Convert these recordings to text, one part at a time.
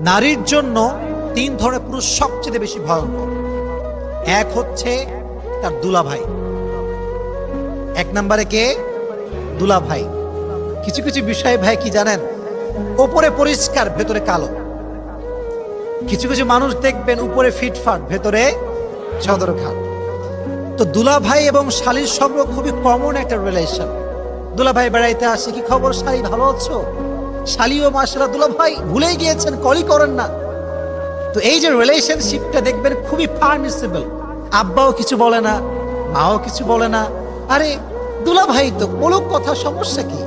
নারীর জন্য তিন ধরনের পুরুষ সবচেয়ে বেশি ভয়ঙ্কর। এক হচ্ছে তার দুলাভাই। এক নম্বরে কে? দুলাভাই। কিছু কিছু বিষয় ভাই কি জানেন? ওপরে পরিষ্কার, ভেতরে কালো। কিছু কিছু মানুষ দেখবেন উপরে ফিটফাট, ভেতরে সদরঘাট তো দুলাভাই এবং শালির সম্পর্ক খুবই কমন একটা রিলেশন দুলাভাই বেড়াইতে আসে, কি খবর শালি, ভালো আছো? শালিও মাসেরা দুলাভাই ভুলেই গিয়েছেন, কলই করেন না। তো এই যে রিলেশনশিপটা দেখবেন খুবই পারমিসিবল আব্বাও কিছু বলে না, মাও কিছু বলে না। আরে, দুলাভাই তো বলুক কথা, সমস্যা কি?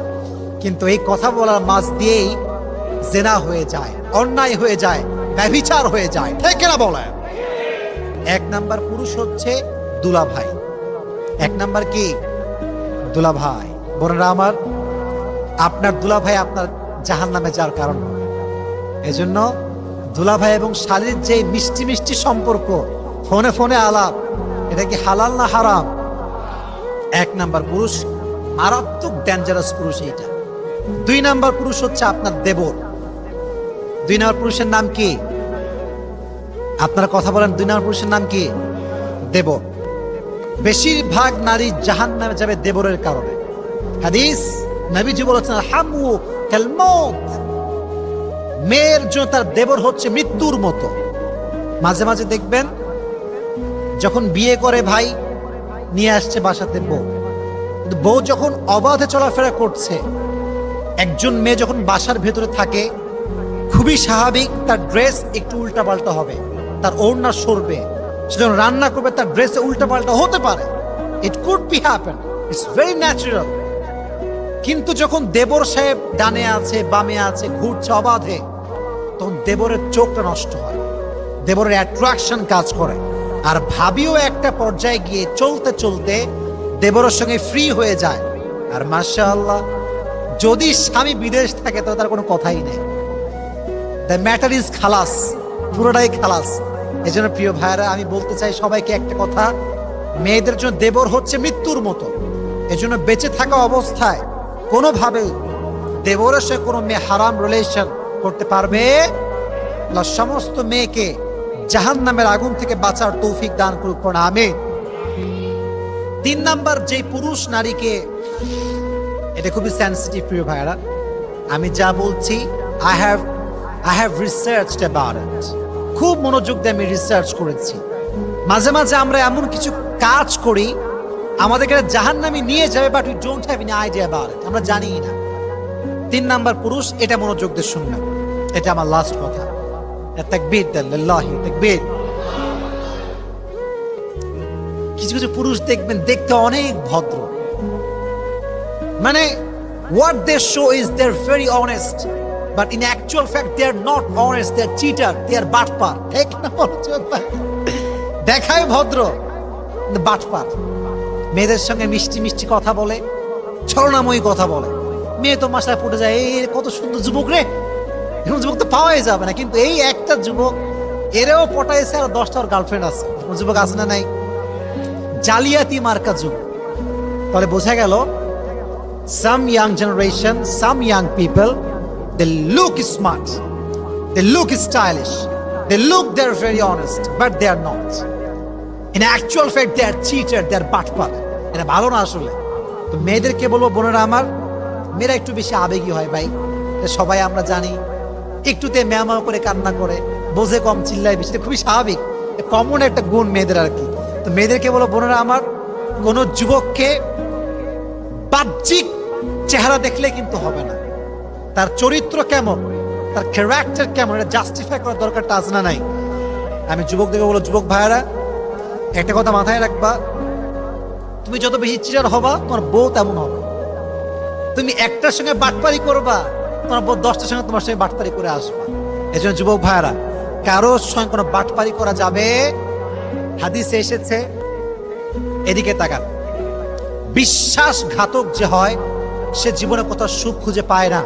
কিন্তু এই কথা বলার মাঝ দিয়েই জেনা হয়ে যায়, অন্যায় হয়ে যায়, ব্যভিচার হয়ে যায়। ঠিক না বলে এক নাম্বার পুরুষ হচ্ছে দুলাভাই। এক নাম্বার কি? দুলাভাই। বোনেরা আমার, আপনার দুলাভাই আপনার জাহান নামে যাওয়ার কারণ। হবে এজন্য দুলাভাই এবং শালীর যে মিষ্টি মিষ্টি সম্পর্ক, ফোনে ফোনে আলাপ, এটা কি হালাল না হারাম? এক নাম্বার পুরুষ মারাত্মক ডেঞ্জারাস পুরুষ এইটা। দুই নাম্বার পুরুষ হচ্ছে আপনার দেবর। দুই নাম্বার পুরুষের নাম কি? আপনারা কথা বলেন, দুই নাম্বার পুরুষের নাম কি? দেবর। বেশিরভাগ নারী জাহান নামে যাবে দেবরের কারণে। হাদিস নবীজি বলেছেন, হামু মেয়ের জন্য তার দেবর হচ্ছে মৃত্যুর মতো। মাঝে মাঝে দেখবেন, যখন বিয়ে করে ভাই, নিয়ে আসছে বাসাতে বউ। কিন্তু বউ যখন অবাধে চলাফেরা করছে, একজন মেয়ে যখন বাসার ভেতরে থাকে, খুবই স্বাভাবিক তার ড্রেস একটু উল্টাপাল্টা হবে, তার ওড়না সরবে। সে যখন রান্না করবে, তার ড্রেসে উল্টাপাল্টা হতে পারে। It could be happen it's very natural কিন্তু যখন দেবর সাহেব ডানে আছে, বামে আছে, ঘুরছে অবাধে, তখন দেবরের চোখটা নষ্ট হয়। দেবরের অ্যাট্রাকশন কাজ করে। আর ভাবিও একটা পর্যায়ে গিয়ে চলতে চলতে দেবরের সঙ্গে ফ্রি হয়ে যায়। আর মার্শা আল্লাহ যদি স্বামী বিদেশ থাকে তো তার কোনো কথাই নেই। দ্য ম্যাটার ইজ খালাস, পুরোটাই খালাস। এই জন্য প্রিয় ভাইয়েরা, আমি বলতে চাই সবাইকে একটা কথা। মেয়েদের জন্য দেবর হচ্ছে মৃত্যুর মতো। এজন্য বেঁচে থাকা অবস্থায় কোনোভাবেই দেবরের সাথে কোনো মেয়ে হারাম রিলেশন করতে পারবে? আল্লাহ সমস্ত মেয়েকে জাহান নামের আগুন থেকে বাঁচার তৌফিক দান করুক না আমি তিন নাম্বার যে পুরুষ নারীকে, এটা খুবই সেন্সিটিভ প্রিয় ভাইয়েরা, আমি যা বলছি I have I have research খুব মনোযোগ দিয়ে আমি রিসার্চ করেছি। মাঝে মাঝে আমরা এমন কিছু কাজ করি আমাদেরকে জাহান নামে নিয়ে যাবে but we don't have any idea about আমরা জানি না। তিন নাম্বার পুরুষ, এটা মনোযোগ দিয়ে শুনবেন এটা আমার লাস্ট কথা। তাকবীর লিল্লাহি তাকবীর। কিছু কিছু পুরুষ দেখবেন, দেখতে অনেক ভদ্র। মানে what they show is they're very honest, but in actual fact they are not honest, they are cheater, they are বাটপার ঠিক না বলছো দেখায় ভদ্র বাটপার মেয়েদের সঙ্গে মিষ্টি মিষ্টি কথা বলে ছলনাময়ী কথা বলে। মেয়ে তো মাসায় পড়ে যায় এই কত সুন্দর যুবক রে। এখন যুবক তো পাওয়াই যাবে না। কিন্তু এই একটা যুবক এরেও পটাইছে আর দশটার গার্লফ্রেন্ড আছে। যুবক আছে না নাই? জালিয়াতি মার্কা যুগ তাহলে বোঝা গেল some generation some some people they look look smart, they look stylish, they look they're very honest, but they are not. In actual fact, they are cheated, they are বাটপার এটা ভালো না আসলে। তো মেয়েদেরকে বলব বোনেরা আমার? মেয়েরা একটু বেশি আবেগী হয় ভাই। সবাই আমরা জানি একটুতে ম্যামা করে কান্না করে বোঝে কম চিল্লায় বেশি। খুবই স্বাভাবিক। কমন একটা গুণ মেয়েদের আর কি। তো মেয়েদেরকে বলো বোনেরা আমার কোন যুবককে বাহ্যিক চেহারা দেখলে কিন্তু হবে না। তার চরিত্র কেমন? তার ক্যারেক্টার কেমন? এটা জাস্টিফাই করার দরকারটা আছে না নাই? আমি যুবকদেরকে বলো যুবক ভাইয়েরা একটা কথা মাথায় রাখবা, তুমি যত বেশি চিরার হবা, তোমার বউ তেমন হবে। তুমি একটার সঙ্গে বাটপারি করবা, তোমার বউ দশটার সঙ্গে তোমার সঙ্গে বাটপারি করে আসবা। এই জন্য যুবক ভাইয়েরা কারোর সঙ্গে কোনো বাটপারি করা যাবে? হাদিসে এসেছে, এদিকে তাকান। বিশ্বাসঘাতক যে হয়, সে জীবনে কোথাও সুখ খুঁজে পায় না।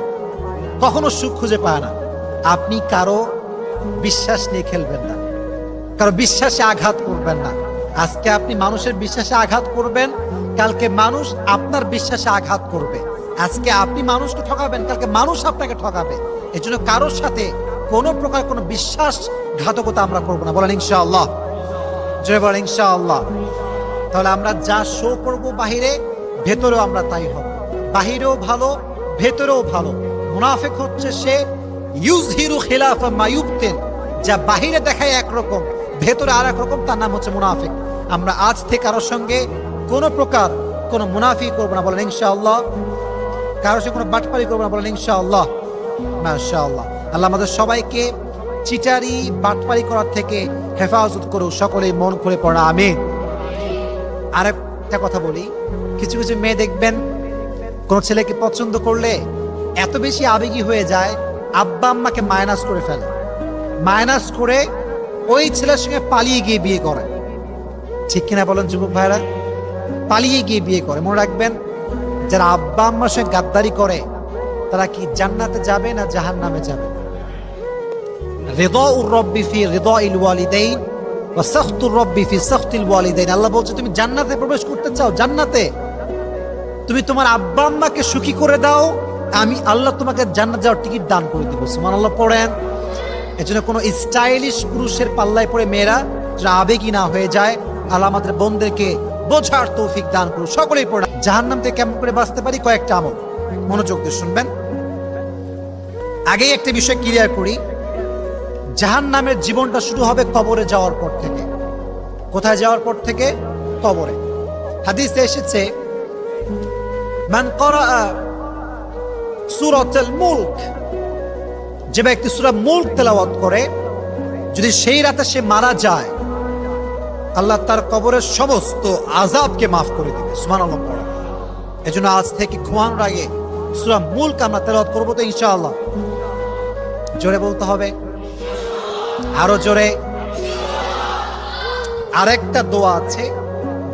কখনো সুখ খুঁজে পায় না। আপনি কারও বিশ্বাস নিয়ে খেলবেন না। কারও বিশ্বাসে আঘাত করবেন না। আজকে আপনি মানুষের বিশ্বাসে আঘাত করবেন, কালকে মানুষ আপনার বিশ্বাসে আঘাত করবে। আজকে আপনি মানুষকে ঠকাবেন, কালকে মানুষ আপনাকে ঠকাবে। এই জন্য কারোর সাথে কোনো প্রকার কোনো বিশ্বাসঘাতকতা আমরা করব না। বলেন ইনশাআল্লাহ। জয় বলেন ইনশাআল্লাহ। তাহলে আমরা যা শো করব বাহিরে, ভেতরেও আমরা তাই হব। বাহিরেও ভালো, ভেতরেও ভালো। মুনাফেক হচ্ছে সে ইউজ হিরু খেলাফ মায়ুবতেন যা বাহিরে দেখায় একরকম, ভেতরে আর রকম, তার নাম হচ্ছে মুনাফিক। আমরা আজ থেকে কারোর সঙ্গে কোনো প্রকার কোনো মুনাফি করব না বলেন ইনশাআল্লাহ। কারোর সঙ্গে কোনো বাটপারি করব না বলেন ইনশাআল্লাহ। মাশাআল্লাহ। আল্লাহ আমাদের সবাইকে চিটারি, বাটপারি করার থেকে হেফাজত করুক, সকলেই মন খুলে পড়া, আমিন। আরেকটা কথা বলি, কিছু কিছু মেয়ে দেখবেন, কোন ছেলেকে পছন্দ করলে এত বেশি আবেগী হয়ে যায়, আব্বা আম্মাকে মাইনাস করে ফেলে। মাইনাস করে ওই ছেলের সঙ্গে পালিয়ে গিয়ে বিয়ে করে। ঠিক কিনা বলেন যুবক ভাইরা? পালিয়ে গিয়ে বিয়ে করে, মনে রাখবেন, যারা আব্বা আম্মার সঙ্গে গাদ্দারি করে, তারা কি জান্নাতে যাবে না জাহান নামে যাবে আল্লাহ বলছে, তুমি জান্নাতে প্রবেশ করতে চাও, জান্নাতে? তুমি তোমার আব্বা আম্মাকে সুখী করে দাও, আমি আল্লাহ তোমাকে জান্নাত যাওয়ার টিকিট দান করে দিব। সুবহানাল্লাহ, পড়েন। এজন্য কোনো স্টাইলিশ পুরুষের পাল্লায় পড়ে মেয়েরা, যারা আবেগী না হয়ে যায় আল্লাহ আমাদের বোনদেরকে বোঝার তৌফিক দান করুন। সকলেই পড়া। জাহান্নাম থেকে কেমন করে বাঁচতে পারি কয়েকটা আমল। মনোযোগ দিয়ে শুনবেন। আগেই একটা বিষয় ক্লিয়ার করি। জাহান নামের জীবনটা শুরু হবে কবরে যাওয়ার পর থেকে। কোথায় যাওয়ার পর থেকে? কবরে। হাদিসে এসেছে, মান করা সুরতুল মুলক যে ব্যক্তি সূরা মুলক তেলাওয়াত করে, যদি সেই রাতে সে মারা যায় আল্লাহ তার কবরের সমস্ত আজাবকে মাফ করে দিবে, সুবহানাল্লাহ পড়া। এজন্য আজ থেকে ঘুমানোর আগে সূরা মুলক আমরা তেলাওয়াত করব তো ইনশাআল্লাহ। জোরে বলতে হবে? আরও জোরে। আরেকটা দোয়া আছে,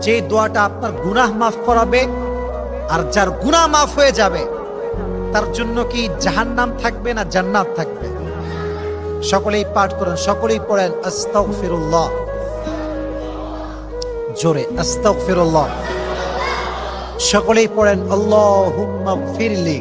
যে দোয়াটা আপনার গুনাহ মাফ করাবে, আর যার গুনাহ মাফ হয়ে যাবে, তার জন্য কি জাহান্নাম থাকবে না জান্নাত থাকবে? সকলেই পাঠ করেন, সকলেই পড়েন, আস্তাগফিরুল্লাহ। জোরে আস্তাগফিরুল্লাহ। সকলেই পড়েন আল্লাহ ফিরলি